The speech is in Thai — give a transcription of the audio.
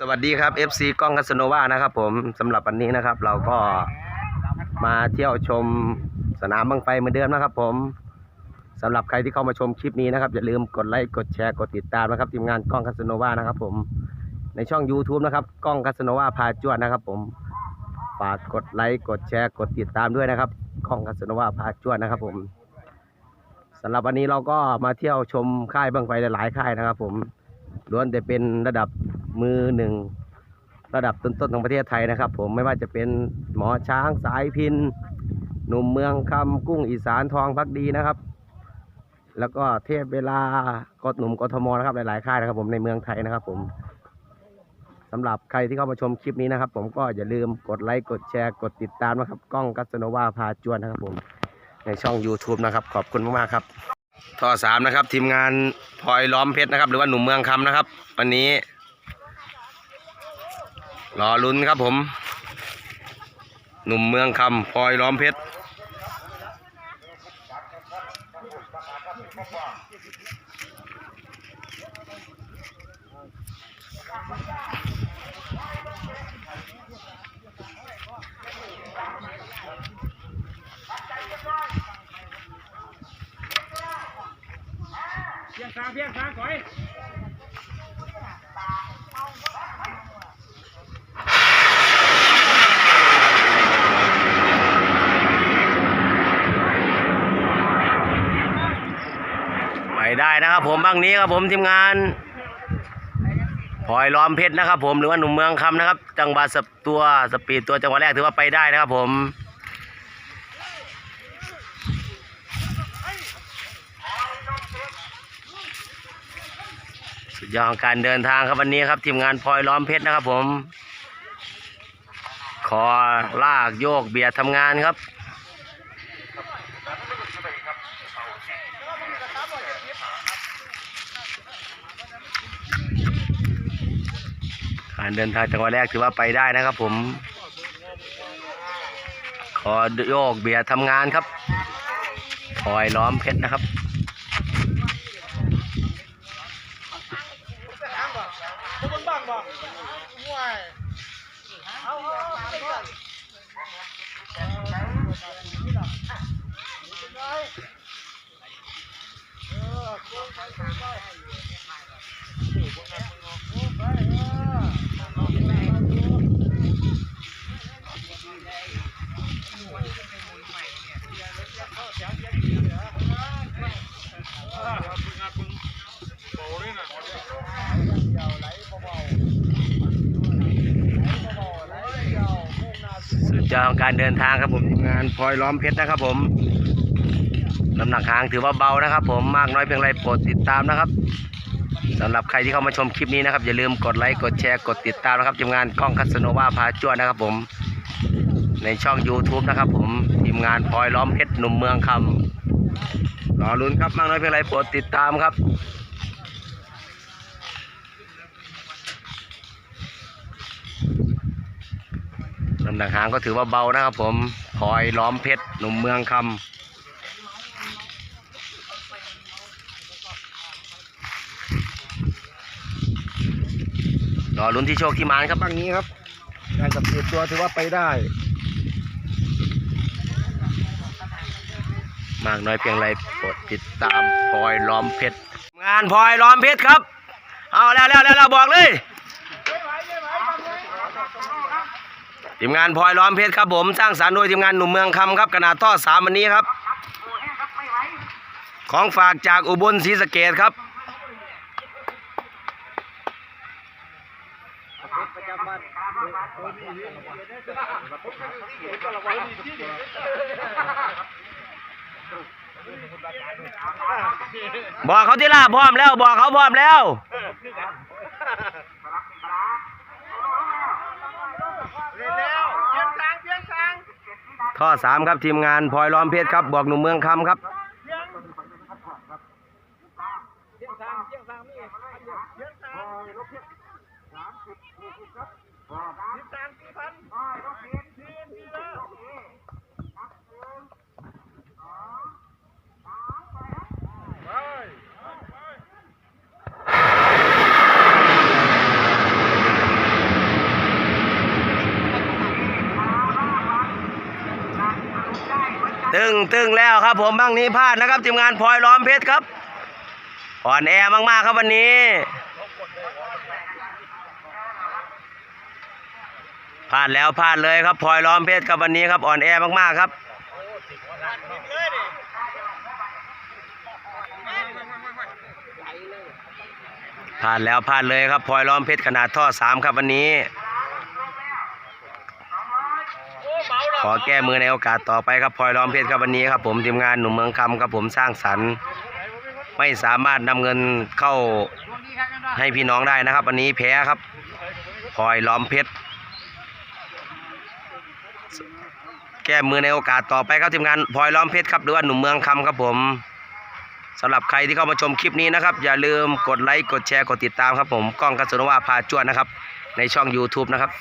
สวัสดีครับ FC กล้องคัสโนวานะครับผมสำหรับวันนี้นะครับ เราก็มาเที่ยวชมสนามบังไฟเหมือนเดิมนะครับ ผมสำหรับใครที่เข้ามาชมคลิปนี้นะครับ อย่าลืมกดไลค์กดแชร์กดติดตามนะครับทีมงานกล้องคัสโนวานะครับ ผมในช่อง YouTube นะครับกล้องคัสโนวาพาจวดนะครับ ผมฝากกดไลค์กดแชร์กดติดตามด้วยนะครับกล้องคัสโนวาพาจวดนะครับ ผมสำหรับวันนี้เราก็มาเที่ยวชมค่ายบังไฟหลายๆค่ายนะครับ ผมล้วนแต่เป็นระดับ มือหนึ่งระดับต้นๆของประเทศไทยนะครับ ผมไม่ว่าจะเป็นหมอช้างสายพินหนุ่มเมืองคำกุ้งอีสานทองพักดีนะครับ แล้วก็เทพเวลากดหนุ่มกทมนะครับหลายๆค่ายนะครับ ผมในเมืองไทยนะครับ ผมสำหรับใครที่เข้ามาชมคลิปนี้นะครับ ผมก็อย่าลืมกดไลค์กดแชร์กดติดตามนะครับกล้องกัสโนวาพาจวนนะครับ ผมในช่อง YouTube นะครับ ขอบคุณมากๆครับท่อสามนะครับ ทีมงานพลอยล้อมเพชรนะครับ หรือว่าหนุ่มเมืองคำนะครับ วันนี้ รอลุ้นครับผม หนุ่มเมืองคำพลอยล้อมเพชรไปได้นะครับ ผมบ้างนี้ครับผมทีมงานพลอยล้อมเพชรนะครับ ผมหรือว่าหนุ่มเมืองคำนะครับ จังหวัดสตัวสปีดตัวจังหวัดแรกถือว่าไปได้นะครับ ผมสุดยอดของการเดินทางครับวันนี้ครับ ทีมงานพลอยล้อมเพชรนะครับ ผมขอลากโยกเบียดทำงานครับ การเดินทางจังหวะแรกถือว่าไปได้นะครับผม ขอโยกเบียดทำงานครับพลอยล้อมเพชรนะครับ สุดยอดของการเดินทางครับผมงานพลอยล้อมเพชรนะครับผมน้ำหนักหางถือว่าเบานะครับ ผมมากน้อยเพียงไรโปรดติดตามนะครับสำหรับใครที่เข้ามาชมคลิปนี้นะครับ อย่าลืมกดไลค์กดแชร์กดติดตามนะครับทีมงานกล้องคัสโนวาพาจ้วนนะครับผม ในช่อง YouTube นะครับผมทีมงานพลอยล้อมเพชรหนุ่มเมืองคำรอลุ้นครับมากน้อยเพียงไรโปรดติดตามครับน้ำหนักหางก็ถือว่าเบานะครับผมพลอยล้อมเพชรหนุ่มเมืองคำรอลุ้นที่โชคที่มานครับบ้างนี้ครับการสับเปลี่ยนตัวถือว่าไปได้ มากน้อยเพียงไรโปรดติดตามพลอยล้อมเพชร งานพลอยล้อมเพชรครับ เอาแล้วแล้วแล้วเราบอกเลยทีมงานพลอยล้อมเพชรครับผมสร้างสรรค์โดยทีมงานหนุ่มเมืองคำครับขนาดท่อสามวันนี้ครับ ของฝากจากอุบลศรีสะเกดครับ บอกเขาที่ล่าพร้อมแล้ว บอกเขาพร้อมแล้วท่อสามครับทีมงานพลอยล้อมเพชรครับ บอกหนุ่มเมืองคำครับสามสิบครับสามสิบสามสี่พัน ตึงตึงแล้วครับ ผมบ้างนี้พลาดนะครับทีมงานพลอยล้อมเพชรครับอ่อนแอมากๆครับวันนี้พลาดแล้วพลาดเลยครับพลอยล้อมเพชรครับวันนี้ครับอ่อนแอมากๆครับพลาดแล้วพลาดเลยครับพลอยล้อมเพชรขนาดท่อสามครับวันนี้ ขอแก้มือในโอกาสต่อไปครับพลอยล้อมเพชรครับวันนี้ครับผมทีมงานหนุ่มเมืองคำครับผมสร้างสรรค์ ไม่สามารถนำเงินเข้าให้พี่น้องได้นะครับ วันนี้แพ้ครับพลอยล้อมเพชรแก้มือในโอกาสต่อไปครับทีมงานพลอยล้อมเพชรครับหรือว่าหนุ่มเมืองคำครับผมสำหรับใครที่เข้ามาชมคลิปนี้นะครับ อย่าลืมกดไลค์กดแชร์กดติดตามครับผมกล้องกัสโนวาพาจวนนะครับ ในช่อง YouTube นะครับ